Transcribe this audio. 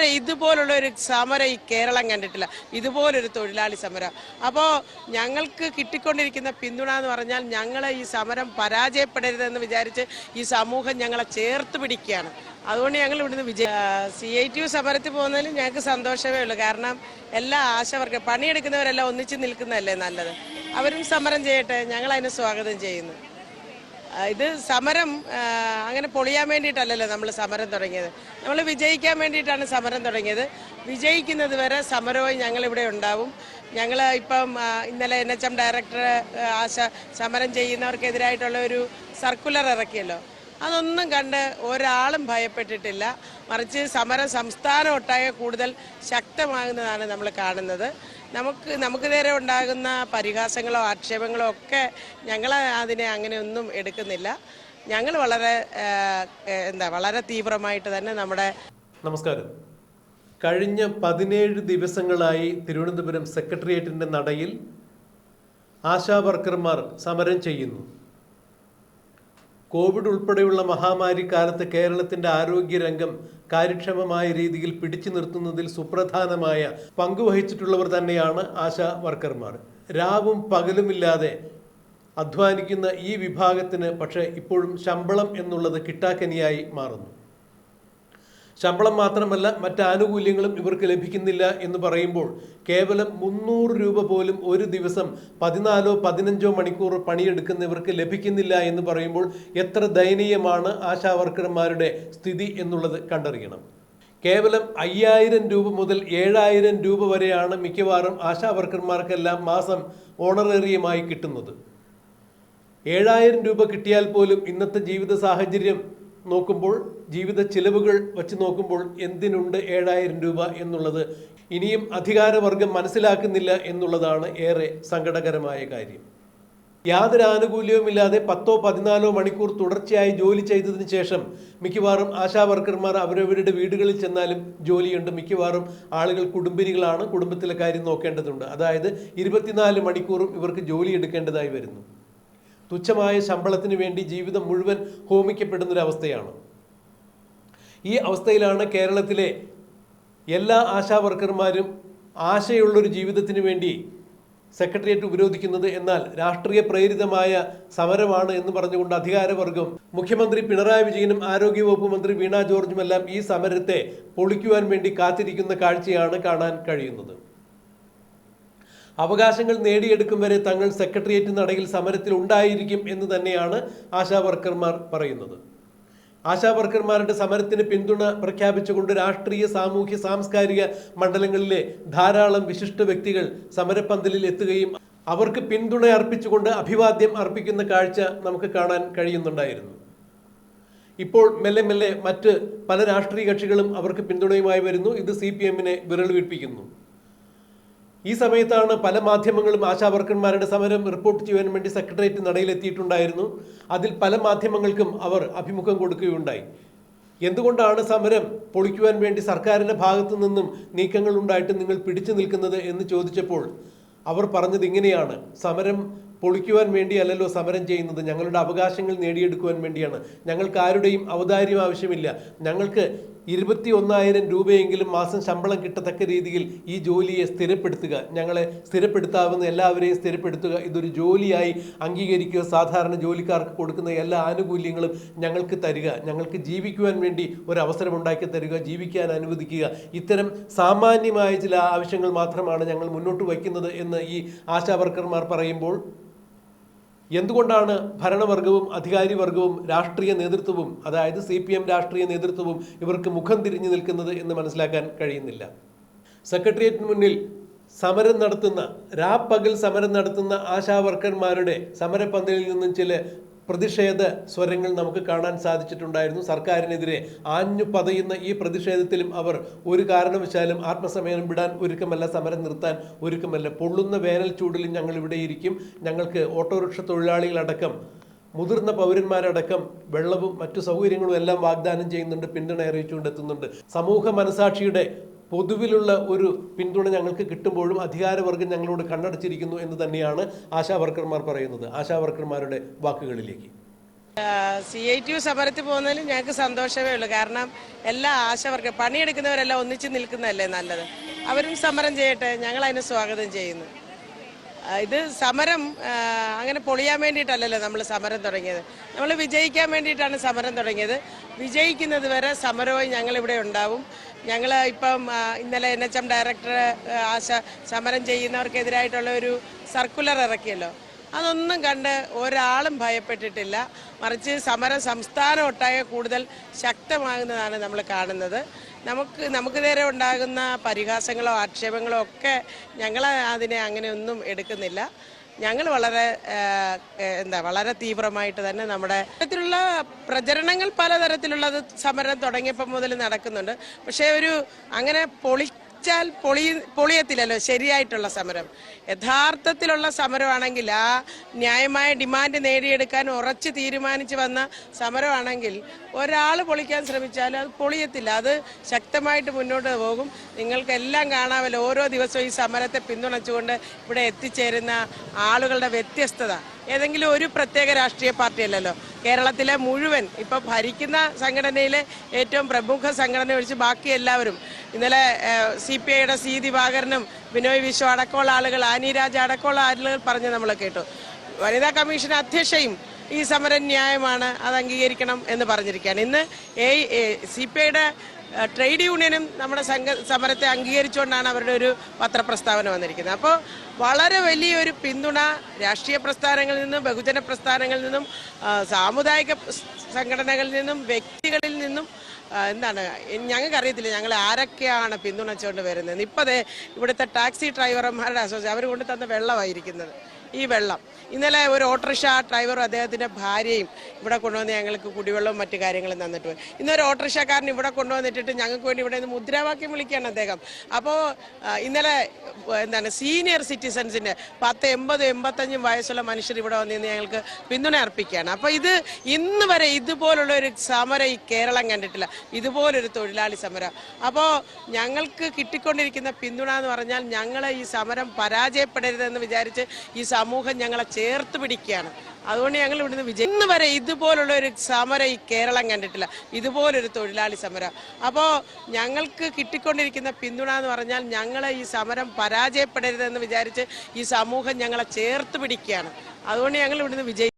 ഇതുവരെ ഇതുപോലുള്ള ഒരു സമരം ഈ കേരളം കണ്ടിട്ടില്ല. ഇതുപോലൊരു തൊഴിലാളി സമരം. അപ്പോൾ ഞങ്ങൾക്ക് കിട്ടിക്കൊണ്ടിരിക്കുന്ന പിന്തുണ എന്ന് പറഞ്ഞാൽ ഞങ്ങൾ ഈ സമരം പരാജയപ്പെടരുതെന്ന് വിചാരിച്ച് ഈ സമൂഹം ഞങ്ങളെ ചേർത്ത് പിടിക്കുകയാണ്. അതുകൊണ്ട് ഞങ്ങൾ ഇവിടുന്ന് വിജയ സി ഐ ടി യു സമരത്തിൽ പോകുന്നതിൽ ഞങ്ങൾക്ക് സന്തോഷമേ ഉള്ളൂ. കാരണം എല്ലാ ആശവർക്കും പണിയെടുക്കുന്നവരെല്ലാം ഒന്നിച്ച് നിൽക്കുന്നതല്ലേ നല്ലത്. അവരും സമരം ചെയ്യട്ടെ. ഞങ്ങൾ അതിനെ സ്വാഗതം ചെയ്യുന്നു. ഇത് സമരം അങ്ങനെ പൊളിയാൻ വേണ്ടിയിട്ടല്ലല്ലോ നമ്മൾ സമരം തുടങ്ങിയത്. നമ്മൾ വിജയിക്കാൻ വേണ്ടിയിട്ടാണ് സമരം തുടങ്ങിയത്. വിജയിക്കുന്നത് വരെ സമരവും ഞങ്ങളിവിടെ ഉണ്ടാവും. ഞങ്ങൾ ഇപ്പം ഇന്നലെ N H M director Asha സമരം ചെയ്യുന്നവർക്കെതിരായിട്ടുള്ള ഒരു സർക്കുലർ ഇറക്കിയല്ലോ. അതൊന്നും കണ്ട് ഒരാളും ഭയപ്പെട്ടിട്ടില്ല. മറിച്ച് സമരം സംസ്ഥാനം ഒട്ടാകെ കൂടുതൽ ശക്തമാകുന്നതാണ് നമ്മൾ കാണുന്നത്. നമുക്ക് നമുക്ക് നേരെ ഉണ്ടാകുന്ന പരിഹാസങ്ങളോ ആക്ഷേപങ്ങളോ ഒക്കെ ഞങ്ങൾ അതിനെ അങ്ങനെയൊന്നും എടുക്കുന്നില്ല. ഞങ്ങൾ വളരെ എന്താ വളരെ തീവ്രമായിട്ട് തന്നെ നമ്മുടെ നമസ്കാരം. കഴിഞ്ഞ പതിനേഴ് ദിവസങ്ങളായി തിരുവനന്തപുരം സെക്രട്ടേറിയറ്റിന്റെ നടയിൽ ആശാ വർക്കർമാർ സമരം ചെയ്യുന്നു. കോവിഡ് ഉൾപ്പെടെയുള്ള മഹാമാരി കാലത്ത് കേരളത്തിന്റെ ആരോഗ്യരംഗം കാര്യക്ഷമമായ രീതിയിൽ പിടിച്ചു നിർത്തുന്നതിൽ സുപ്രധാനമായ പങ്കുവഹിച്ചിട്ടുള്ളവർ തന്നെയാണ് ആശാ വർക്കർമാർ. രാവും പകലുമില്ലാതെ അധ്വാനിക്കുന്ന ഈ വിഭാഗത്തിന് പക്ഷേ ഇപ്പോഴും ശമ്പളം എന്നുള്ളത് കിട്ടാക്കനിയായി മാറുന്നു. ശമ്പളം മാത്രമല്ല മറ്റ് ആനുകൂല്യങ്ങളും ഇവർക്ക് ലഭിക്കുന്നില്ല എന്ന് പറയുമ്പോൾ കേവലം മുന്നൂറ് രൂപ പോലും ഒരു ദിവസം പതിനാലോ പതിനഞ്ചോ മണിക്കൂർ പണിയെടുക്കുന്നവർക്ക് ലഭിക്കുന്നില്ല എന്ന് പറയുമ്പോൾ എത്ര ദയനീയമാണ് ആശാ വർക്കർമാരുടെ സ്ഥിതി എന്നുള്ളത് കണ്ടറിയണം. കേവലം അയ്യായിരം രൂപ മുതൽ ഏഴായിരം രൂപ വരെയാണ് മിക്കവാറും ആശാ വർക്കർമാർക്കെല്ലാം മാസം ഓണറേറിയമായി കിട്ടുന്നത്. ഏഴായിരം രൂപ കിട്ടിയാൽ പോലും ഇന്നത്തെ ജീവിത സാഹചര്യം നോക്കുമ്പോൾ ജീവിത ചിലവുകൾ വച്ച് നോക്കുമ്പോൾ എന്തിനുണ്ട് ഏഴായിരം രൂപ എന്നുള്ളത് ഇനിയും അധികാരവർഗം മനസ്സിലാക്കുന്നില്ല എന്നുള്ളതാണ് ഏറെ സങ്കടകരമായ കാര്യം. യാതൊരു ആനുകൂല്യവുമില്ലാതെ പത്തോ പതിനാലോ മണിക്കൂർ തുടർച്ചയായി ജോലി ചെയ്തതിന് ശേഷം മിക്കവാറും ആശാവർക്കർമാർ അവരവരുടെ വീടുകളിൽ ചെന്നാലും ജോലിയുണ്ട്. മിക്കവാറും ആളുകൾ കുടുംബിനികളാണ് കുടുംബത്തിലെ കാര്യം നോക്കേണ്ടതുണ്ട്. അതായത് ഇരുപത്തിനാല് മണിക്കൂറും ഇവർക്ക് ജോലി എടുക്കേണ്ടതായി വരുന്നു. തുച്ഛമായ ശമ്പളത്തിന് വേണ്ടി ജീവിതം മുഴുവൻ ഹോമിക്കപ്പെടുന്നൊരവസ്ഥയാണ്. ഈ അവസ്ഥയിലാണ് കേരളത്തിലെ എല്ലാ ആശാ വർക്കർമാരും ആശയുള്ളൊരു ജീവിതത്തിന് വേണ്ടി സെക്രട്ടേറിയറ്റ് ഉപരോധിക്കുന്നത് എന്നാൽ രാഷ്ട്രീയ പ്രേരിതമായ സമരമാണ് എന്ന് പറഞ്ഞുകൊണ്ട് അധികാരവർഗം മുഖ്യമന്ത്രി പിണറായി വിജയനും ആരോഗ്യവകുപ്പ് മന്ത്രി വീണ ജോർജുമെല്ലാം ഈ സമരത്തെ പൊളിക്കുവാൻ വേണ്ടി കാത്തിരിക്കുന്ന കാഴ്ചയാണ് കാണാൻ കഴിയുന്നത്. അവകാശങ്ങൾ നേടിയെടുക്കും വരെ തങ്ങൾ സെക്രട്ടേറിയറ്റ് നടയിൽ സമരത്തിൽ ഉണ്ടായിരിക്കും എന്ന് തന്നെയാണ് ആശാ വർക്കർമാർ പറയുന്നത്. ആശാ വർക്കർമാരുടെ സമരത്തിന് പിന്തുണ പ്രഖ്യാപിച്ചുകൊണ്ട് രാഷ്ട്രീയ സാമൂഹ്യ സാംസ്കാരിക മണ്ഡലങ്ങളിലെ ധാരാളം വിശിഷ്ട വ്യക്തികൾ സമരപ്പന്തലിൽ എത്തുകയും അവർക്ക് പിന്തുണ അർപ്പിച്ചുകൊണ്ട് അഭിവാദ്യം അർപ്പിക്കുന്ന കാഴ്ച നമുക്ക് കാണാൻ കഴിയുന്നുണ്ടായിരുന്നു. ഇപ്പോൾ മെല്ലെ മെല്ലെ മറ്റ് പല രാഷ്ട്രീയ കക്ഷികളും അവർക്ക് പിന്തുണയുമായി വരുന്നു. ഇത് സി പി എമ്മിനെ വിരൽ വീഴ്പ്പിക്കുന്നു ഈ സമയത്താണ് പല മാധ്യമങ്ങളും ആശാവർക്കന്മാരുടെ സമരം റിപ്പോർട്ട് ചെയ്യാൻ വേണ്ടി സെക്രട്ടേറിയറ്റ് നടയിലെത്തിയിട്ടുണ്ടായിരുന്നു. അതിൽ പല മാധ്യമങ്ങൾക്കും അവർ അഭിമുഖം കൊടുക്കുകയുണ്ടായി. എന്തുകൊണ്ടാണ് സമരം പൊളിക്കുവാൻ വേണ്ടി സർക്കാരിന്റെ ഭാഗത്തു നിന്നും നീക്കങ്ങൾ ഉണ്ടായിട്ട് നിങ്ങൾ പിടിച്ചു നിൽക്കുന്നത് എന്ന് ചോദിച്ചപ്പോൾ അവർ പറഞ്ഞത് ഇങ്ങനെയാണ്. സമരം പൊളിക്കുവാൻ വേണ്ടിയല്ലല്ലോ സമരം ചെയ്യുന്നത്. ഞങ്ങളുടെ അവകാശങ്ങൾ നേടിയെടുക്കുവാൻ വേണ്ടിയാണ്. ഞങ്ങൾക്ക് ആരുടെയും ഔദാര്യം ആവശ്യമില്ല. ഞങ്ങൾക്ക് ഇരുപത്തി ഒന്നായിരം രൂപയെങ്കിലും മാസം ശമ്പളം കിട്ടത്തക്ക രീതിയിൽ ഈ ജോലിയെ സ്ഥിരപ്പെടുത്തുക. ഞങ്ങളെ സ്ഥിരപ്പെടുത്താവുന്ന എല്ലാവരെയും സ്ഥിരപ്പെടുത്തുക. ഇതൊരു ജോലിയായി അംഗീകരിക്കുക. സാധാരണ ജോലിക്കാർക്ക് കൊടുക്കുന്ന എല്ലാ ആനുകൂല്യങ്ങളും ഞങ്ങൾക്ക് തരിക. ഞങ്ങൾക്ക് ജീവിക്കുവാൻ വേണ്ടി ഒരു അവസരം ഉണ്ടാക്കി തരിക. ജീവിക്കാൻ അനുവദിക്കുക. ഇത്തരം സാമാന്യമായ ചില ആവശ്യങ്ങൾ മാത്രമാണ് ഞങ്ങൾ മുന്നോട്ട് വയ്ക്കുന്നത് എന്ന് ഈ ആശാ വർക്കർമാർ പറയുമ്പോൾ എന്തുകൊണ്ടാണ് ഭരണവർഗവും അധികാരി വർഗവും രാഷ്ട്രീയ നേതൃത്വവും അതായത് സി പി എം രാഷ്ട്രീയ നേതൃത്വവും ഇവർക്ക് മുഖം തിരിഞ്ഞു നിൽക്കുന്നത് എന്ന് മനസ്സിലാക്കാൻ കഴിയുന്നില്ല? സെക്രട്ടേറിയറ്റിന് മുന്നിൽ സമരം നടത്തുന്ന രാപ്പകൽ സമരം നടത്തുന്ന ആശാ വർക്കർമാരുടെ സമരപന്തലിൽ നിന്നും ചില പ്രതിഷേധ സ്വരങ്ങൾ നമുക്ക് കാണാൻ സാധിച്ചിട്ടുണ്ടായിരുന്നു. സർക്കാരിനെതിരെ ആഞ്ഞു പതയുന്ന ഈ പ്രതിഷേധത്തിലും അവർ ഒരു കാരണവശാലും ആത്മസമയം വിടാൻ ഒരുക്കമല്ല സമരം നിർത്താൻ ഒരുക്കമല്ല. പൊള്ളുന്ന വേനൽ ചൂടിലും ഞങ്ങൾ ഇവിടെ ഇരിക്കും. ഞങ്ങൾക്ക് ഓട്ടോറിക്ഷ തൊഴിലാളികളടക്കം മുതിർന്ന പൗരന്മാരടക്കം വെള്ളവും മറ്റു സൗകര്യങ്ങളും എല്ലാം വാഗ്ദാനം ചെയ്യുന്നുണ്ട് പിന്തുണ അറിയിച്ചുകൊണ്ട് എത്തുന്നുണ്ട്. സമൂഹ മനസാക്ഷിയുടെ പൊതുവിലുള്ള ഒരു പിന്തുണ ഞങ്ങൾക്ക് കിട്ടുമ്പോഴും അധികാരവർഗം ഞങ്ങളോട് കണ്ണടച്ചിരിക്കുന്നു എന്ന് തന്നെയാണ് ആശാവർക്കർമാർ പറയുന്നത്. ആശാവർക്കർമാരുടെ വാക്കുകളിലേക്ക്. സി ഐ ടി യു സമരത്തിൽ പോകുന്നതിൽ ഞങ്ങൾക്ക് സന്തോഷമേ ഉള്ളൂ. കാരണം എല്ലാ ആശാവർക്കർ പണിയെടുക്കുന്നവരെല്ലാം ഒന്നിച്ച് നിൽക്കുന്നതല്ലേ നല്ലത്. അവരും സമരം ചെയ്യട്ടെ. ഞങ്ങൾ അതിനെ സ്വാഗതം ചെയ്യുന്നു. ഇത് സമരം അങ്ങനെ പൊളിയാൻ വേണ്ടിയിട്ടല്ലല്ലോ നമ്മൾ സമരം തുടങ്ങിയത്. നമ്മൾ വിജയിക്കാൻ വേണ്ടിയിട്ടാണ് സമരം തുടങ്ങിയത്. വിജയിക്കുന്നത് വരെ സമരവും ഞങ്ങളിവിടെ ഉണ്ടാവും. ഞങ്ങൾ ഇപ്പം ഇന്നലെ N H M director Asha സമരം ചെയ്യുന്നവർക്കെതിരായിട്ടുള്ള ഒരു സർക്കുലർ ഇറക്കിയല്ലോ. അതൊന്നും കണ്ട് ഒരാളും ഭയപ്പെട്ടിട്ടില്ല. മറിച്ച് സമരം സംസ്ഥാനം ഒട്ടാകെ കൂടുതൽ ശക്തമാകുന്നതാണ് നമ്മൾ കാണുന്നത്. നമുക്ക് നമുക്ക് നേരെ ഉണ്ടാകുന്ന പരിഹാസങ്ങളോ ആക്ഷേപങ്ങളോ ഒക്കെ ഞങ്ങൾ അതിനെ അങ്ങനെ ഒന്നും എടുക്കുന്നില്ല. ഞങ്ങൾ വളരെ എന്താ വളരെ തീവ്രമായിട്ട് തന്നെ നമ്മുടെ ഇത്തരത്തിലുള്ള പ്രചരണങ്ങൾ പലതരത്തിലുള്ളത് സമരം തുടങ്ങിയപ്പോൾ മുതൽ നടക്കുന്നുണ്ട്. പക്ഷേ ഒരു അങ്ങനെ പൊളിച്ചാൽ പൊളി പൊളിയത്തില്ലല്ലോ ശരിയായിട്ടുള്ള സമരം. യഥാർത്ഥത്തിലുള്ള സമരമാണെങ്കിൽ ആ ന്യായമായ ഡിമാൻഡ് നേടിയെടുക്കാൻ ഉറച്ച് തീരുമാനിച്ച് വന്ന സമരമാണെങ്കിൽ ഒരാൾ പൊളിക്കാൻ ശ്രമിച്ചാൽ അത് പൊളിയത്തില്ല. അത് ശക്തമായിട്ട് മുന്നോട്ട് പോകും. നിങ്ങൾക്കെല്ലാം കാണാമല്ലോ ഓരോ ദിവസവും ഈ സമരത്തെ പിന്തുണച്ചുകൊണ്ട് ഇവിടെ എത്തിച്ചേരുന്ന ആളുകളുടെ വ്യത്യസ്തത. ഏതെങ്കിലും ഒരു പ്രത്യേക രാഷ്ട്രീയ പാർട്ടിയല്ലല്ലോ. കേരളത്തിലെ മുഴുവൻ ഇപ്പൊ ഭരിക്കുന്ന സംഘടനയിലെ ഏറ്റവും പ്രമുഖ സംഘടന ഒഴിച്ച് ബാക്കി എല്ലാവരും. ഇന്നലെ സി പി ഐയുടെ സി ദിവാകരനും ബിനോയ് വിശ്വ അടക്കമുള്ള ആളുകൾ ആനി രാജ അടക്കമുള്ള ആളുകൾ പറഞ്ഞ് നമ്മൾ കേട്ടു. വനിതാ കമ്മീഷൻ അധ്യക്ഷയും ഈ സമരം ന്യായമാണ് അത് അംഗീകരിക്കണം എന്ന് പറഞ്ഞിരിക്കുകയാണ്. ഇന്ന് എ സി പി ഐയുടെ ട്രേഡ് യൂണിയനും നമ്മുടെ സംഘ സമരത്തെ അംഗീകരിച്ചുകൊണ്ടാണ് അവരുടെ ഒരു പത്രപ്രസ്താവന വന്നിരിക്കുന്നത്. അപ്പോൾ വളരെ വലിയൊരു പിന്തുണ രാഷ്ട്രീയ പ്രസ്ഥാനങ്ങളിൽ നിന്നും ബഹുജന പ്രസ്ഥാനങ്ങളിൽ നിന്നും സാമുദായിക സംഘടനകളിൽ നിന്നും വ്യക്തികളിൽ നിന്നും എന്താണ് ഞങ്ങൾക്ക് അറിയത്തില്ല ഞങ്ങൾ ആരൊക്കെയാണ് പിന്തുണച്ചുകൊണ്ട് വരുന്നത് ഇപ്പോൾ ദേ ഇവിടുത്തെ ടാക്സി ഡ്രൈവർമാരുടെ അസോസിയേഷൻ അവർ കൊണ്ട് തന്ന വെള്ളമായിരിക്കുന്നത്. ഈ വെള്ളം. ഇന്നലെ ഒരു ഓട്ടോറിക്ഷ ഡ്രൈവറും അദ്ദേഹത്തിന്റെ ഭാര്യയും ഇവിടെ കൊണ്ടുവന്ന് ഞങ്ങൾക്ക് കുടിവെള്ളവും മറ്റു കാര്യങ്ങളും തന്നിട്ട്. പോയി ഇന്നൊരു ഓട്ടോറിക്ഷക്കാരൻ ഇവിടെ കൊണ്ടുവന്നിട്ടിട്ട് ഞങ്ങൾക്ക് വേണ്ടി ഇവിടെ നിന്ന് മുദ്രാവാക്യം വിളിക്കുകയാണ് അദ്ദേഹം. അപ്പോൾ ഇന്നലെ എന്താണ് സീനിയർ സിറ്റിസൺസിന്റെ പത്ത് എൺപത് എൺപത്തഞ്ചും വയസ്സുള്ള മനുഷ്യർ ഇവിടെ വന്നിരുന്ന് ഞങ്ങൾക്ക് പിന്തുണ അർപ്പിക്കുകയാണ്. അപ്പോൾ ഇത് ഇന്ന് വരെ ഇതുപോലുള്ള ഒരു സമരം ഈ കേരളം കണ്ടിട്ടില്ല. ഇതുപോലൊരു തൊഴിലാളി സമരം. അപ്പോൾ ഞങ്ങൾക്ക് കിട്ടിക്കൊണ്ടിരിക്കുന്ന പിന്തുണ എന്ന് പറഞ്ഞാൽ ഞങ്ങൾ ഈ സമരം പരാജയപ്പെടരുതെന്ന് വിചാരിച്ച് ഈ സമൂഹം ഞങ്ങളെ ചേർത്ത് പിടിക്കുകയാണ്. അതുകൊണ്ട് ഞങ്ങൾ ഇവിടുന്ന് വിജയം ഇന്ന് വരെ ഇതുപോലുള്ള ഒരു സമരം ഈ കേരളം കണ്ടിട്ടില്ല. ഇതുപോലൊരു തൊഴിലാളി സമരം. അപ്പോൾ ഞങ്ങൾക്ക് കിട്ടിക്കൊണ്ടിരിക്കുന്ന പിന്തുണ എന്ന് പറഞ്ഞാൽ ഞങ്ങൾ ഈ സമരം പരാജയപ്പെടരുതെന്ന് വിചാരിച്ച് ഈ സമൂഹം ഞങ്ങളെ ചേർത്ത് പിടിക്കുകയാണ്. അതുകൊണ്ട് ഞങ്ങൾ ഇവിടുന്ന് വിജയി